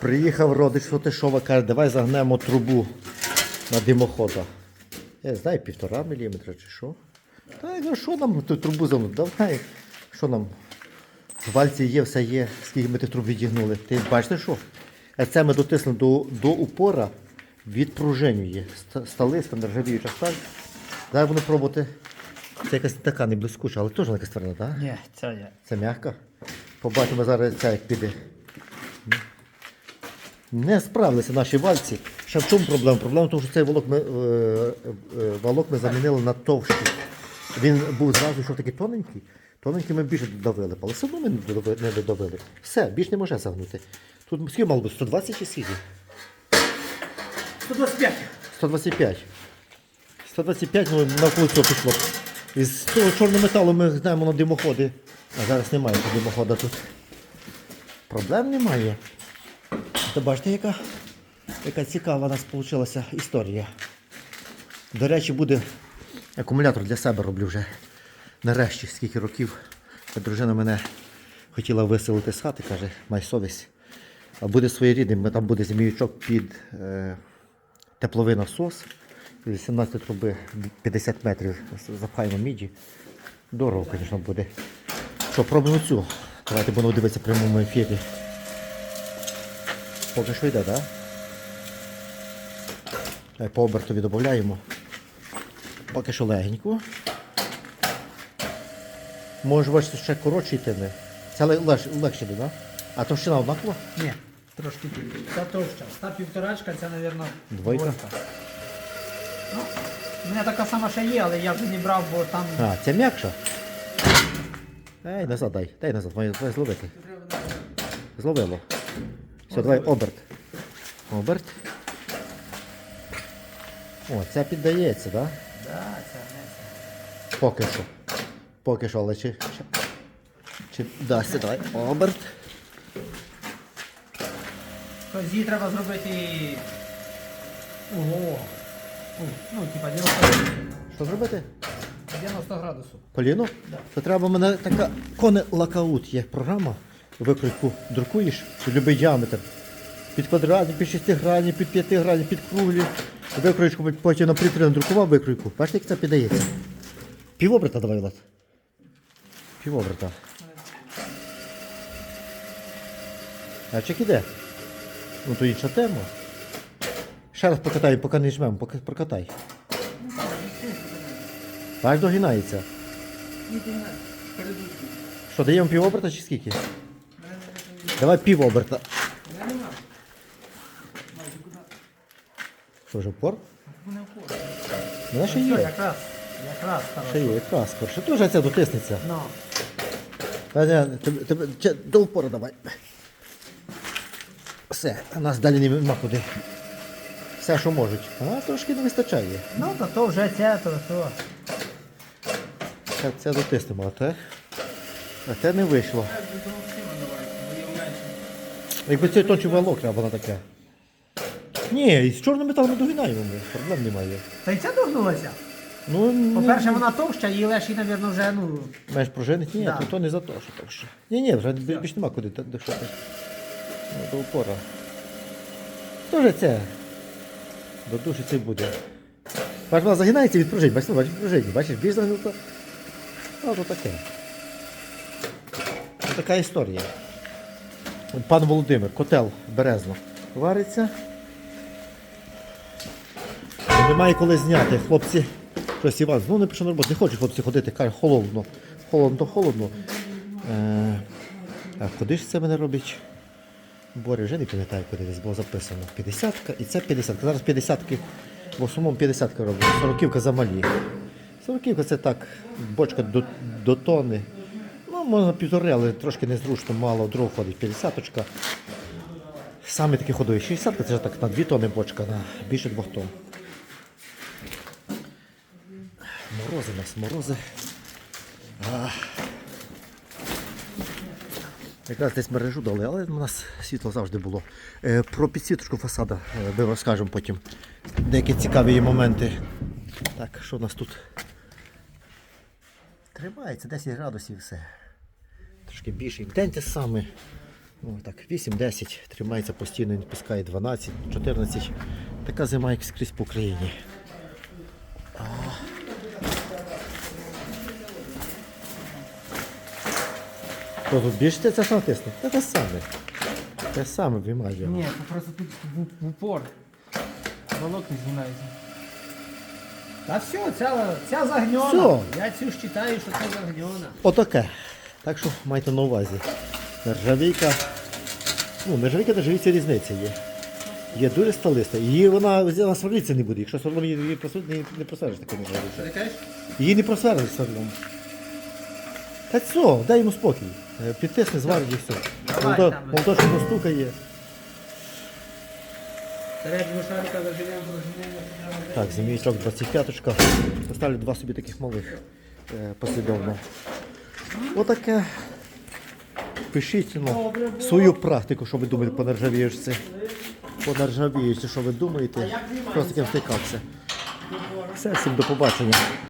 Приїхав родич Фотишова, каже, давай загнемо трубу на димохода. Я знаю, півтора міліметра чи що. Та я кажу, що нам ту трубу загнути? Давай. Що нам? В вальці є, все є, скільки ми тих труб відігнули. Ти бачите що? А це ми дотиснули до, до упора, відпружинює. Ст- Стали, нержавіюча сталь. Зараз буду пробувати. Це якась така не блискуча, але теж вона якась тверда, так? Ні, це є. Це м'яка. Побачимо зараз це як піде. Не справилися наші вальці. Ще в чому проблема? Проблема в тому, що цей волок ми, е, е, валок ми замінили на товщий. Він був зразу, що такий тоненький. Тоненький ми більше додавили, але все одно ми не додавили. Все, більше не може загнути. Тут скільки мало бути? 120 чи скільки? 125. 125. 125, ну навколо цього пішло. Із того чорного металу ми знаємо на димоходи. А зараз немає димохода тут. Проблем немає. То бачите, яка, яка цікава у нас вийшла історія. До речі, буде акумулятор для себе роблю вже. Нарешті, скільки років. Дружина мене хотіла виселити з хати, каже, май совість. А буде своєрідним, там буде зміючок під е, тепловий насос. 18 труби 50 метрів запхаємо міді. Дорого, звісно, буде. Що, пробуємо цю. Давайте будемо дивитися в прямому ефірі. Поки що йде, так? Да? По обертові додаємо. Поки що легенько. Може бачити, ще коротше йтиме. Це лег- лег- легше йде, так? Да? А товщина однакова? Ні, трошки більше. Та товща. Та півторачка, це, мабуть, Двойка? Ну, у мене така сама ще є, але я вже не брав, бо там. А, це м'якша. Дай назад дай. Дай назад, давай зловити. Зловило. Все, давай оберт. Оберт. О, це піддається, так? Да? Да, не. Поки що. Поки що, але чи. Чи, чи дасться, давай. Оберт. Тобто її треба зробити. Ого. Ну, типа 90 градусів. Що зробити? 90 градусів. Коліно? Да. То треба в мене така коне лакаут є програма. Викройку друкуєш, любий діаметр. Під квадратні, під шестигранні, під п'ятигранні, під круглі. Викроєчку потім на принтері надрукував викройку. Бачите, як це піддається? Півоберта давай, Влад. Півоберта. А чек іде? Ну то інша тема. Ще раз покатай, поки не жмемо, поки прокатай. Бач, догинається. Що, даємо півоберта чи скільки? Давай півоберта. Що вже впор? Мене ще є. якраз. Якраз Ще хорошо. є, якраз скорше. Дуже це дотиснеться. Ну, Та, ні, тебе, тебе, до впору давай. Все, а нас далі нема куди. Все, що можуть. А трошки не вистачає. ну то, то вже це, то то. Це, це дотиснемо, а те, а те не вийшло. Якби цей точий валок треба було таке. Ні, і з чорним металом догинаємо ми, проблем немає. Та й це догнулося. Ну, не- По-перше, вона товща, і легше, мабуть, вже, ну. Маєш пружинити? Ні, Да. то, то не за те, що так. Ні, ні, вже бі- більш нема куди та- дишати. Ну, до упора. Тоже це. До душі це буде. Бач, вона загинається від пружин, бачиш, бачиш пружині, бачиш, більш загнуто. Ну, то таке. Ось така історія. Пан Володимир, котел березно. Вариться. Немає коли зняти. Хлопці, щось Іван, ну не пішов на роботу, не хочуть хлопці ходити, кажуть, холодно. Холодно, то холодно. Е, а куди ж це мене робить? Боря, вже не пам'ятаю, куди десь було записано. 50-ка і це 50 -ка. Зараз 50-ки, в основному 50-ка роблю. 40-ка замалі. 40-ка це так, бочка до, до тони. Можна півтори, але трошки незручно, мало, дров ходить 50-очка. Саме такі ходові 60-ка, це вже так на 2 тони бочка, на більше 2 тонн. Морози нас, морози. Якраз десь мережу дали, але у нас світло завжди було. Е, про підсвіточку фасада е, ми розкажемо потім. Деякі цікаві моменти. Так, що у нас тут? Тримається 10 градусів все. Трошки більше. День те саме. Ну, так, 8-10, тримається постійно, не пускає 12, 14. Така зима, як скрізь по Україні. А. То тут більше це що натисне? Та те саме. Те саме вимажує. Ні, це просто тут в, в упор. Волокна знімаються. Та все, ця, ця загньона. Всьо. Я цю ж вважаю, що це загньона. Отаке. Так що майте на увазі. Нержавійка. Ну, нержавійка нержавійця різниця є. Є дуже сталиста. Її вона, вона сверлитися не буде. Якщо сверлом її її просу- не, не просвериш таку нержавійку. Її не просвериш сверлом. Та все, дай йому спокій. Е, Підтисни, зварить і все. Молото- там. Молоточок достукає. Середнього шарика заживемо, заживемо. Так, зім'ячок 25-ка. Поставлю два собі таких малих е, послідовно. Отаке. Пишіть ну, свою практику, що ви думаєте по нержавіючці. По нержавіючці, що ви думаєте. Просто таке втикався. Все, всім до побачення.